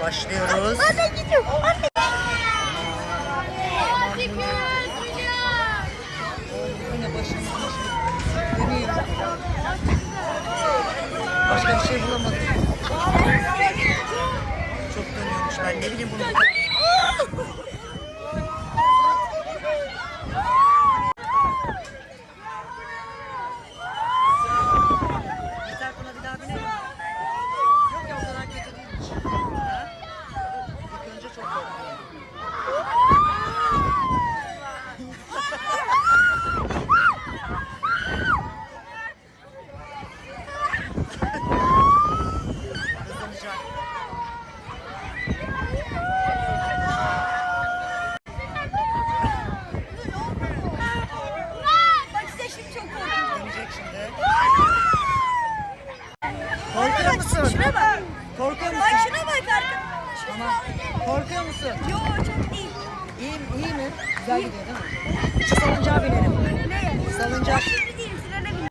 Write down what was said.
Başlıyoruz. Anne gidiyorum. Anne. Başka bir şey bulamadım. Çok dönüyormuş. Ben ne bileyim bunu. Musun? Şuna bak. Korkuyor Bak musun? şuna bak arkadaşlar. Tamam. Korkuyor musun? Yo çok iyi. İyi, iyi mi? Güzel gidiyor değil mi? Şu salıncağa binelim.